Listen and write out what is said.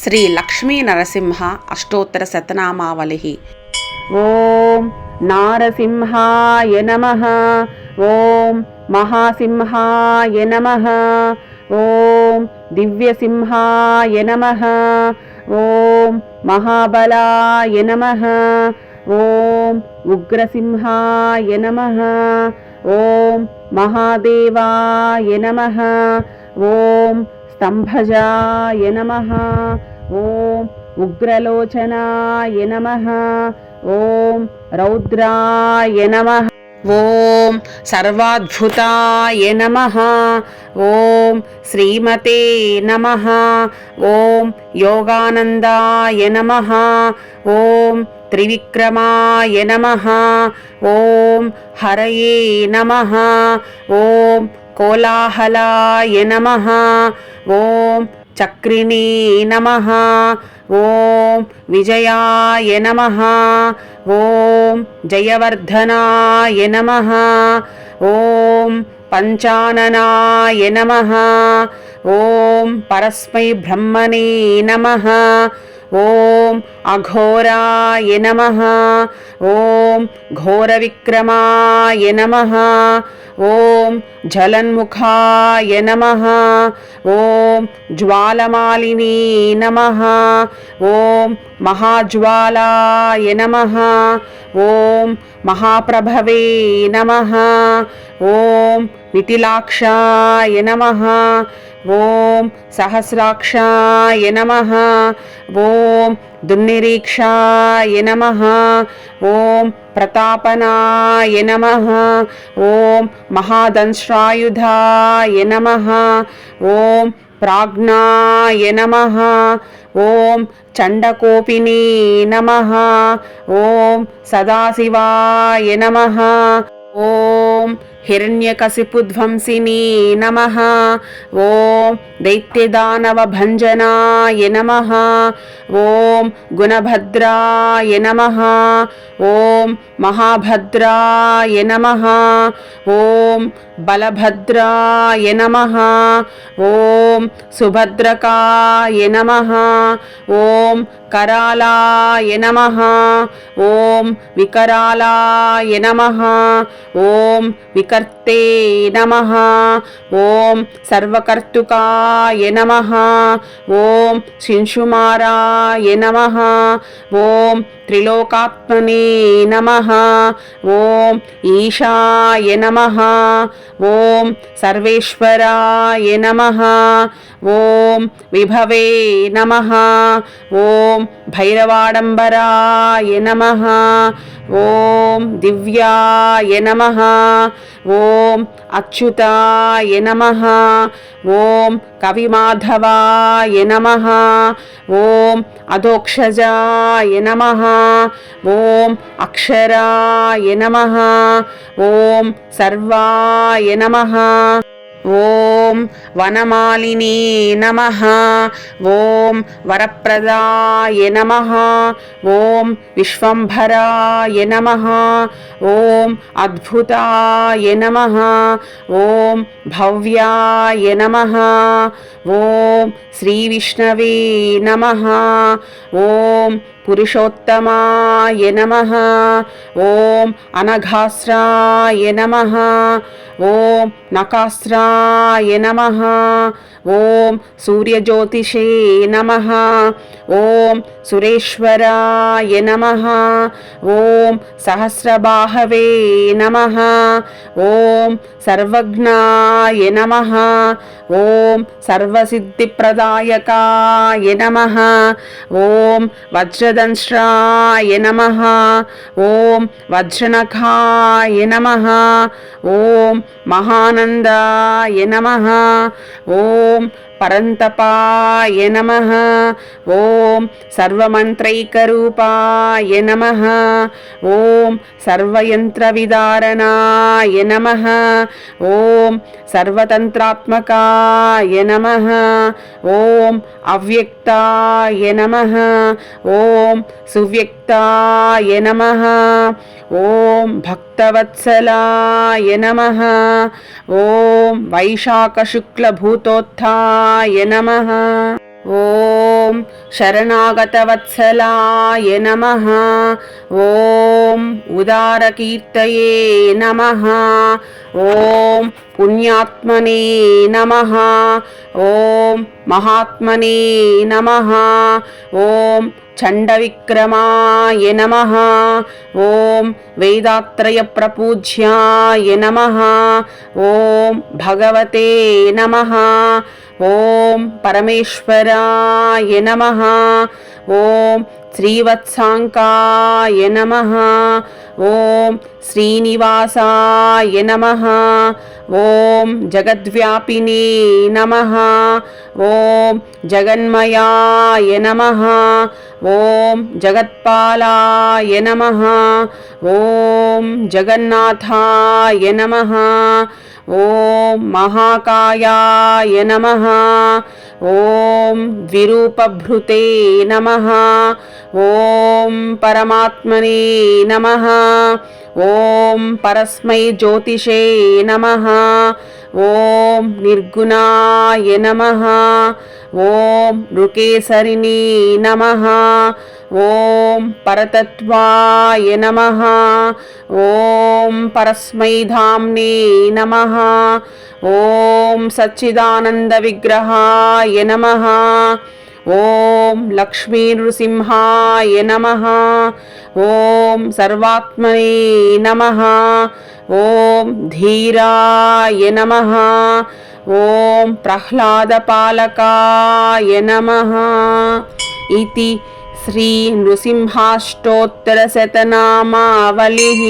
శ్రీ లక్ష్మీ నరసింహ అష్టోత్తర శతనామావళి ఓం నారసింహాయ నమ. ఓం మహాసింహాయ నమ. ఓం దివ్యసింహాయ నమ. ఓం మహాబలాయ నమ. ఓం ఉగ్రసింహాయ నమ. ఓం మహాదేవాయ నమ. ఓం స్తంభజాయ నమ ఓం ఉగ్రలోచనాయ నమ ఓం రౌద్రాయ నమ ఓం సర్వాద్భుతాయ నమ ఓం శ్రీమతే నమ ఓం యోగానందాయ నమ ఓం త్రివిక్రమాయ నమ ఓం హరయే నమ ఓం కోలాహలాయ నమ. ఓం చక్రిణీ నమ. ఓం విజయాయ నమ. ఓం జయవర్ధనాయ నమ. ఓం పంచాననాయ నమ. ఓం పరస్మై బ్రహ్మణే నమ. ఓం అఘోరాయ నమ ఓం ఘోరవిక్రమాయ నమ ఓం జలన్ముఖాయ నమ ఓం జ్వాలమాలినీ నమ ఓం మహాజ్వాలాయ నమ ఓం మహాప్రభవే నమ ఓం విటిలాక్షాయ నమ ఓం సహస్రాక్షాయ నమ ఓం దున్నిరీక్షాయ నమ ఓం ప్రతాపనాయ నమ ఓం మహాదంశ్రాయుధాయ నమ ఓం ప్రాజ్ఞాయ నమ ఓం చండకోపినీ నమ ఓం సదాశివాయ నమ ఓం హిరణ్యకశిపుధ్వంసినీ నమ ఓం దైత్యదానవభంజనాయ నమ ఓం గుణభద్రాయ నమ ఓం महाभद्राय नमः ॐ बलभद्राय नमः ॐ सुभद्रकाय नमः ॐ करालाय नमः ॐ विकरालाय नमः ॐ विकर्ते नमः ॐ सर्वकर्तुकाय नमः ॐ शिंशुमाराय नमः ॐ त्रिलोकात्मने नमः ॐ ईशाय नमः। ॐ सर्वेश्वराय नमः। ॐ विभवे नमः। ॐ भैरवाडम्बराय नमः ॐ दिव्याय नमः ॐ अच्युताय नमः ॐ कविमाधवाय नमः ॐ अधोक्षजाय नमः ॐ अक्षराय नमः ॐ सर्वाय नमः ఓం వనమాలిని నమ. ఓం వరప్రదాయ నమ. ఓం విశ్వంభరాయ నమ. ఓం అద్భుతాయ నమ. ఓం భవ్యాయ నమ. ఓం శ్రీవిష్ణవే నమ. ఓం పురుషోత్తమాయ నమ. ఓం అనఘాస్రాయ నమ. ఓం నకాస్రాయ నమ. ఓం సూర్యజ్యోతిషే నమ. ఓం సురేశ్వరాయ నమ. ఓం సహస్రబాహవే నమ. ఓం సర్వజ్ఞాయ నమ. ఓం సర్వసిద్ధిప్రదాయకాయ నమ. ఓం వజ్రదంశ్రాయ నమ. ఓం వజ్రనఖాయ నమ. ఓం మహానందాయ నమ. ఓం పరంతపాయ నమ ఓం సర్వమంత్రైకరూపాయ నమ ఓం సర్వయంత్రవిదారణాయ నమ ఓం సర్వతంత్రాత్మకాయ నమ ఓం అవ్యక్తాయ నమ ఓం సువ్యక్తాయ నమ ఓం భక్తవత్సలాయ నమ ఓం శరణాగతవత్సలాయ నమ. ఓం శరణాగతవత్సలాయ నమ. ఓం ఉదారకీర్తయే నమ. ఓం పుణ్యాత్మనే నమ ఓం మహాత్మనే నమ ఓం చండవిక్రమాయ నమ ఓం వేదాత్రయప్రపూజ్యాయ నమ ఓం భగవతే నమ ఓం పరమేశ్వరాయ నమ ఓం శ్రీవత్సాంకాయ నమ ఓం శ్రీనివాసాయ నమ ఓం జగద్వ్యాపినే నమ ఓం జగన్మయాయ నమ ఓం జగత్పాలాయ నమ ఓం జగన్నాథాయ నమ ఓం మహాకాయాయ నమ ఓం ద్విరూపభృతే నమ ఓం పరమాత్మనే నమ ఓం పరస్మై జ్యోతిషే నమ ఓం నిర్గుణాయ నమ. ఓం నృకేసరిణీ నమ. ఓం పరతత్వాయ నమ. ఓం పరస్మైధామ్నే నమ. ఓం సచ్చిదానంద విగ్రహాయ నమ. ఓం ॐ लक्ष्मीनृसिंहाय नमः ॐ सर्वात्मने नमः ॐ धीराय नमः ॐ प्रह्लादपालकाय नमः इति श्रीनृसिंहाष्टोत्तरशतनामावलिः